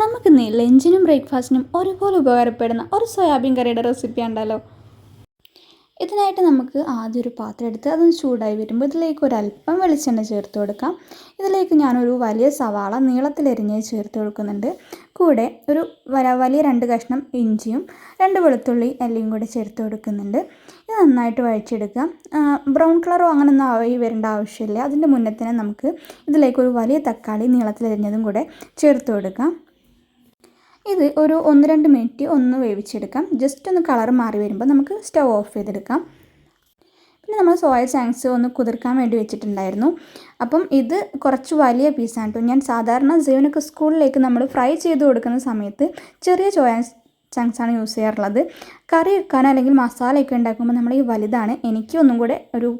നമുക്കിന്ന് ലഞ്ചിനും ബ്രേക്ക്ഫാസ്റ്റിനും ഒരുപോലെ ഉപകാരപ്പെടുന്ന ഒരു സോയാബീൻ കറിയുടെ റെസിപ്പി ഉണ്ടല്ലോ. ഇതിനായിട്ട് നമുക്ക് ആദ്യം ഒരു പാത്രം എടുത്ത് അതൊന്ന് ചൂടായി വരുമ്പോൾ ഇതിലേക്ക് ഒരു അല്പം വെളിച്ചെണ്ണ ചേർത്ത് കൊടുക്കാം. ഇതിലേക്ക് ഞാനൊരു വലിയ സവാള നീളത്തിലരിഞ്ഞ് ചേർത്ത് കൊടുക്കുന്നുണ്ട്. കൂടെ ഒരു വല വലിയ രണ്ട് കഷ്ണം ഇഞ്ചിയും രണ്ട് വെളുത്തുള്ളി എല്ലാം കൂടെ ചേർത്ത് കൊടുക്കുന്നുണ്ട്. ഇത് നന്നായിട്ട് വഴിച്ചെടുക്കാം ബ്രൗൺ കളറോ അങ്ങനെ ഒന്നും ആയി വരേണ്ട ആവശ്യമില്ല. അതിന്റെ മുന്നേ തന്നെ നമുക്ക് ഇതിലേക്ക് ഒരു വലിയ തക്കാളി നീളത്തിലരിഞ്ഞതും കൂടെ ചേർത്ത് കൊടുക്കാം. ഇത് ഒരു ഒന്ന് രണ്ട് മിനിറ്റ് ഒന്ന് വേവിച്ചെടുക്കാം. ജസ്റ്റ് ഒന്ന് കളർ മാറി വരുമ്പോൾ നമുക്ക് സ്റ്റവ് ഓഫ് ചെയ്തെടുക്കാം. പിന്നെ നമ്മൾ സോയ ചാങ്സ് ഒന്ന് കുതിർക്കാൻ വേണ്ടി വെച്ചിട്ടുണ്ടായിരുന്നു. അപ്പം ഇത് കുറച്ച് വലിയ പീസാണ് കേട്ടോ ഞാൻ സാധാരണ ജീവനൊക്കെ സ്കൂളിലേക്ക് നമ്മൾ ഫ്രൈ ചെയ്ത് കൊടുക്കുന്ന സമയത്ത് ചെറിയ സോയ ചങ്ക്സ് ആണ് യൂസ് ചെയ്യാറുള്ളത്. കറി വെക്കാൻ അല്ലെങ്കിൽ മസാലയൊക്കെ ഉണ്ടാക്കുമ്പോൾ നമ്മൾ ഈ വലുതാണ്. എനിക്ക് ഒന്നും കൂടെ ഒരു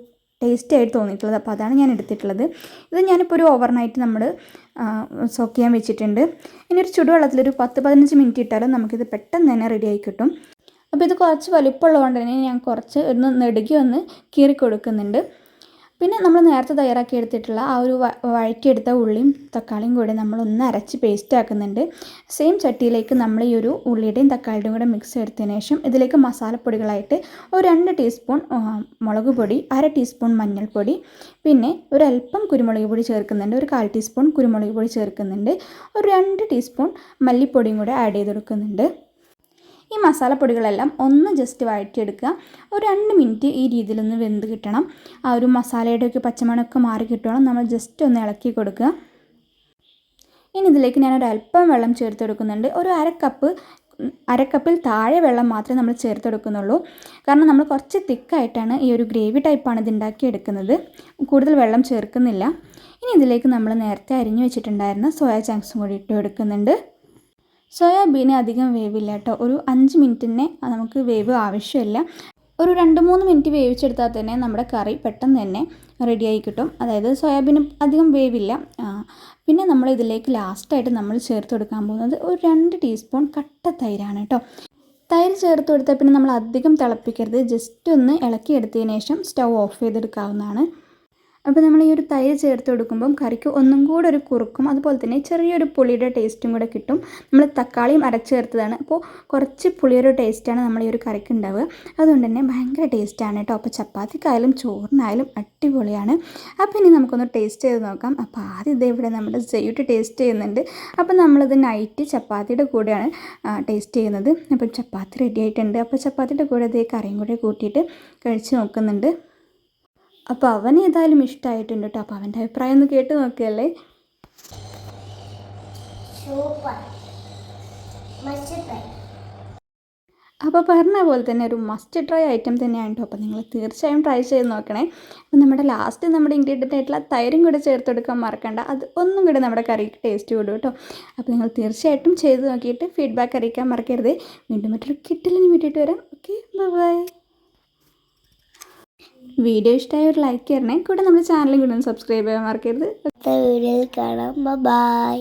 ടേസ്റ്റി ആയിട്ട് തോന്നിയിട്ടുള്ളത്. അപ്പോൾ അതാണ് ഞാൻ എടുത്തിട്ടുള്ളത്. ഇത് ഞാനിപ്പോൾ ഒരു ഓവർനൈറ്റ് നമ്മൾ സോക്ക് ചെയ്യാൻ വെച്ചിട്ടുണ്ട്. ഇനി ഒരു ചുടുവെള്ളത്തിൽ ഒരു പത്ത് പതിനഞ്ച് മിനിറ്റ് ഇട്ടാലും നമുക്കിത് പെട്ടെന്ന് തന്നെ റെഡി ആയി കിട്ടും. അപ്പോൾ ഇത് കുറച്ച് വലിപ്പമുള്ളതുകൊണ്ട് തന്നെ ഞാൻ കുറച്ച് ഒന്ന് നെടുകി ഒന്ന് കീറി കൊടുക്കുന്നുണ്ട് പിന്നെ നമ്മൾ നേരത്തെ തയ്യാറാക്കി എടുത്തിട്ടുള്ള ആ ഒരു വഴറ്റിയെടുത്ത ഉള്ളിയും തക്കാളിയും കൂടി നമ്മളൊന്ന് അരച്ച് പേസ്റ്റ് ആക്കുന്നുണ്ട്. സെയിം ചട്ടിയിലേക്ക് നമ്മൾ ഈ ഒരു ഉള്ളിയുടെയും തക്കാളിയുടെയും കൂടെ മിക്സ് എടുത്തതിന് ശേഷം ഇതിലേക്ക് മസാലപ്പൊടികളായിട്ട് ഒരു രണ്ട് ടീസ്പൂൺ മുളക് പൊടി അര ടീസ്പൂൺ മഞ്ഞൾപ്പൊടി പിന്നെ ഒരല്പം കുരുമുളക് പൊടി ചേർക്കുന്നുണ്ട് ഒരു കാൽ ടീസ്പൂൺ കുരുമുളക് പൊടി ചേർക്കുന്നുണ്ട് ഒരു രണ്ട് ടീസ്പൂൺ മല്ലിപ്പൊടിയും കൂടെ ആഡ് ചെയ്ത് കൊടുക്കുന്നുണ്ട്. ഈ മസാലപ്പൊടികളെല്ലാം ഒന്ന് ജസ്റ്റ് വഴറ്റിയെടുക്കുക. ഒരു രണ്ട് മിനിറ്റ് ഈ രീതിയിലൊന്ന് വെന്ത് കിട്ടണം. ആ ഒരു മസാലയുടെയൊക്കെ പച്ചമണമൊക്കെ മാറി കിട്ടണം നമ്മൾ ജസ്റ്റ് ഒന്ന് ഇളക്കി കൊടുക്കുക. ഇനി ഇതിലേക്ക് ഞാൻ ഒരു അല്പം വെള്ളം ചേർത്ത് കൊടുക്കുന്നുണ്ട്. ഒരു അര കപ്പ് അരക്കപ്പിൽ താഴെ വെള്ളം മാത്രമേ നമ്മൾ ചേർത്തെടുക്കുന്നുള്ളൂ കാരണം നമ്മൾ കുറച്ച് തിക്കായിട്ടാണ് ഈ ഒരു ഗ്രേവി ടൈപ്പാണ് ഇത് ഉണ്ടാക്കിയെടുക്കുന്നത്. കൂടുതൽ വെള്ളം ചേർക്കുന്നില്ല. ഇനി ഇതിലേക്ക് നമ്മൾ നേരത്തെ അരിഞ്ഞു വെച്ചിട്ടുണ്ടായിരുന്ന സോയാ ചങ്ക്സും കൂടി ഇട്ട് കൊടുക്കുന്നുണ്ട്. സോയാബീന് അധികം വേവില്ല കേട്ടോ. ഒരു അഞ്ച് മിനിറ്റിനെ നമുക്ക് വേവ് ആവശ്യമില്ല. ഒരു രണ്ട് മൂന്ന് മിനിറ്റ് വേവിച്ചെടുത്താൽ തന്നെ നമ്മുടെ കറി പെട്ടെന്ന് തന്നെ റെഡിയായി കിട്ടും. അതായത് സോയാബീൻ അധികം വേവില്ല. പിന്നെ നമ്മൾ ഇതിലേക്ക് ലാസ്റ്റായിട്ട് നമ്മൾ ചേർത്ത് കൊടുക്കാൻ പോകുന്നത് ഒരു രണ്ട് ടീസ്പൂൺ കട്ട തൈരാണ് കേട്ടോ. തൈര് ചേർത്ത് കൊടുത്താൽ പിന്നെ നമ്മൾ അധികം തിളപ്പിക്കരുത്. ജസ്റ്റ് ഒന്ന് ഇളക്കിയെടുത്തതിന് ശേഷം സ്റ്റൗ ഓഫ് ചെയ്തെടുക്കാവുന്നതാണ്. അപ്പോൾ നമ്മൾ ഈ ഒരു തൈര് ചേർത്ത് കൊടുക്കുമ്പം കറിക്ക് ഒന്നും കൂടെ ഒരു കുറുക്കും അതുപോലെ തന്നെ ചെറിയൊരു പുളിയുടെ ടേസ്റ്റും കൂടെ കിട്ടും. നമ്മൾ തക്കാളിയും അരച്ചേർത്തതാണ് അപ്പോൾ കുറച്ച് പുളിയൊരു ടേസ്റ്റാണ് നമ്മൾ ഈ ഒരു കറിക്ക് ഉണ്ടാവുക. അതുകൊണ്ട് തന്നെ ഭയങ്കര ടേസ്റ്റാണ് കേട്ടോ. അപ്പോൾ ചപ്പാത്തിക്കായാലും ചോറിനായാലും അടിപൊളിയാണ്. അപ്പോൾ ഇനി നമുക്കൊന്ന് ടേസ്റ്റ് ചെയ്ത് നോക്കാം. അപ്പോൾ ആദ്യം ഇതേ ഇവിടെ നമ്മുടെ ജയ്യൂട്ട് ടേസ്റ്റ് ചെയ്യുന്നുണ്ട്. അപ്പോൾ നമ്മളിത് നൈറ്റ് ചപ്പാത്തിയുടെ കൂടെയാണ് ടേസ്റ്റ് ചെയ്യുന്നത്. അപ്പം ചപ്പാത്തി റെഡി ആയിട്ടുണ്ട്. അപ്പോൾ ചപ്പാത്തിയുടെ കൂടെ ഇതേ കറിയും കൂടെ കൂട്ടിയിട്ട് കഴിച്ച് നോക്കുന്നുണ്ട്. അപ്പോൾ അവൻ ഏതായാലും ഇഷ്ടമായിട്ടുണ്ട് കേട്ടോ. അപ്പോൾ അവന്റെ അഭിപ്രായം ഒന്ന് കേട്ട് നോക്കിയല്ലേ? അപ്പോൾ പറഞ്ഞ പോലെ തന്നെ ഒരു മസ്റ്റ് ട്രൈ ഐറ്റം തന്നെയാണ് കേട്ടോ. അപ്പോൾ നിങ്ങൾ തീർച്ചയായും ട്രൈ ചെയ്ത് നോക്കണേ. അപ്പോൾ നമ്മുടെ ലാസ്റ്റ് നമ്മുടെ ഇൻഗ്രീഡിയന്റ് ആയിട്ടുള്ള തൈരും കൂടെ ചേർത്ത് കൊടുക്കാൻ മറക്കണ്ട. അത് ഒന്നും കൂടെ നമ്മുടെ കറിക്ക് ടേസ്റ്റ് കൂടും കേട്ടോ. അപ്പോൾ നിങ്ങൾ തീർച്ചയായിട്ടും ചെയ്ത് നോക്കിയിട്ട് ഫീഡ്ബാക്ക് അറിയിക്കാൻ മറക്കരുത്. വീണ്ടും മറ്റൊരു കിട്ടിലിന് വേണ്ടിയിട്ട് വരാം. ഓക്കെ ബൈ വീഡിയോ ഇഷ്ടമായ ഒരു ലൈക്ക് തരണേ കൂടെ നമ്മുടെ ചാനലും കൂടെ സബ്സ്ക്രൈബ് ചെയ്യാൻ മറക്കരുത്. അടുത്ത വീഡിയോയിൽ കാണാം. ബൈ